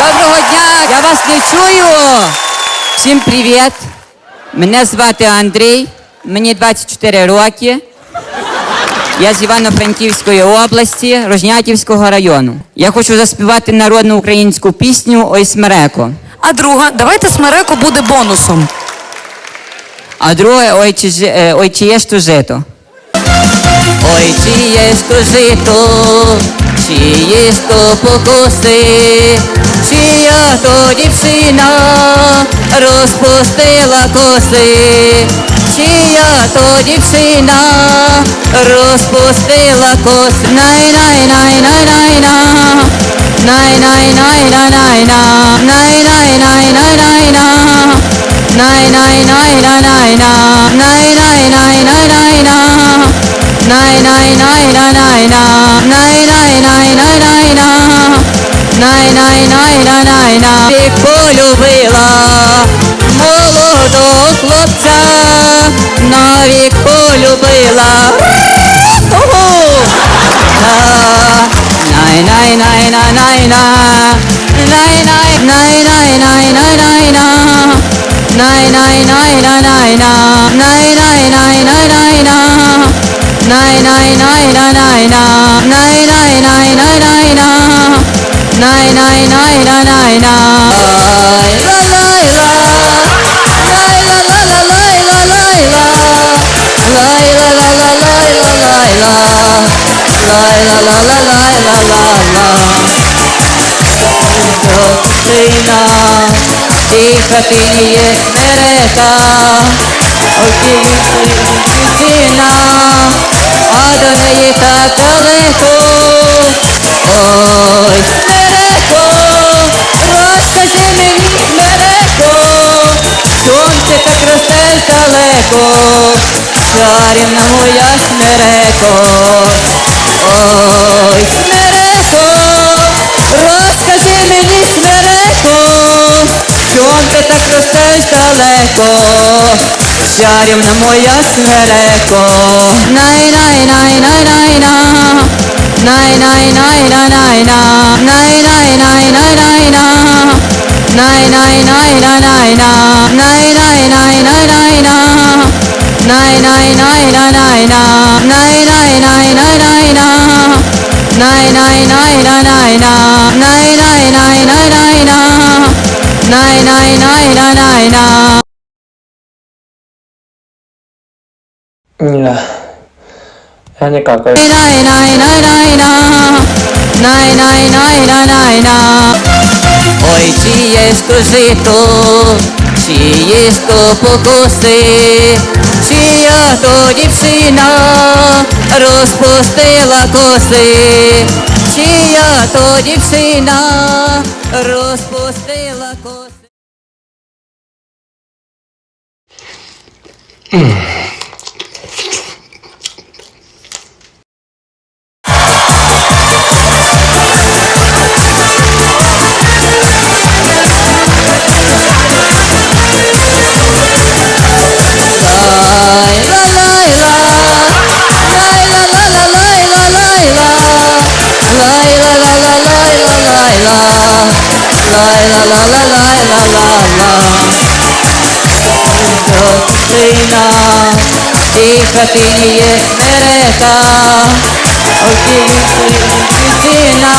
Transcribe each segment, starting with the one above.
Доброго дня! Я вас не чую. Всім привіт. Мене звати Андрій, мені 24 роки. Я з Івано-Франківської області, Рожнятівського району. Я хочу заспівати народну українську пісню Ой смереко. А друга, давайте смереко буде бонусом. А друге ой чи, е, ой, чи є ж то жито. Ой, чи є ж то жито, чи є ж то покоси, чия то дівчина розпустила коси, чия то дівчина розпустила коси. Най най най най най на най най най най най на най най най най най на Най най най най най на най най най най най на най най най най най на най най най най най на Най-най-най-най-най-на ти полюбила молодого хлопця, навік полюбила. Най-най-най-най-най-на, Най, най, най, най, най, най, най. най-най-най-най-най-на, най-най-най-най-най-на, най-най-най-най-най-на, най-най-най-най-най-на nine nine nine nine nine nine la la la ایک حقیقی میں رہتا اور دل میں جینا آدم یہ تھا کرے تو далеко, чарівна моя смереко. Ой, смереко, розкажи мені, смереко, чом ти так ростеш далеко, чарівна моя смереко. Най най най най най на. Най най най най най на. Най най най най най на. най най най най най на най най най най най на най най най най най на най най най най най на най най най най най на най най най най най на най най най най най на Ні. Я не какаю. най най най най на най най най най най на Ой, то жито, чи покоси, чия то дівчина розпустила коси, чия то дівчина розпустила la la la la la la la Doktrina i hatinje me reka O ti istina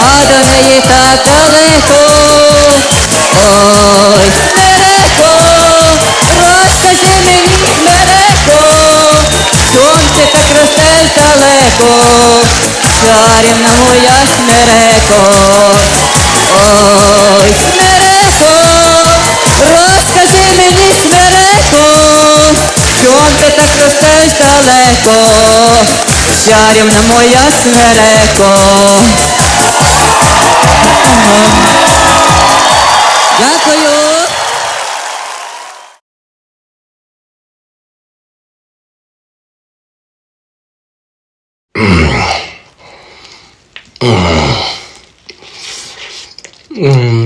A do me je tako leko Oj, mereko Розкажи мені, мереко Сонце так росте далеко Чарівна моя смереко Ой, смереко, розкажи мені, смереко, чом ти так ростеш далеко, чарівна моя смереко. Дякую. Mm.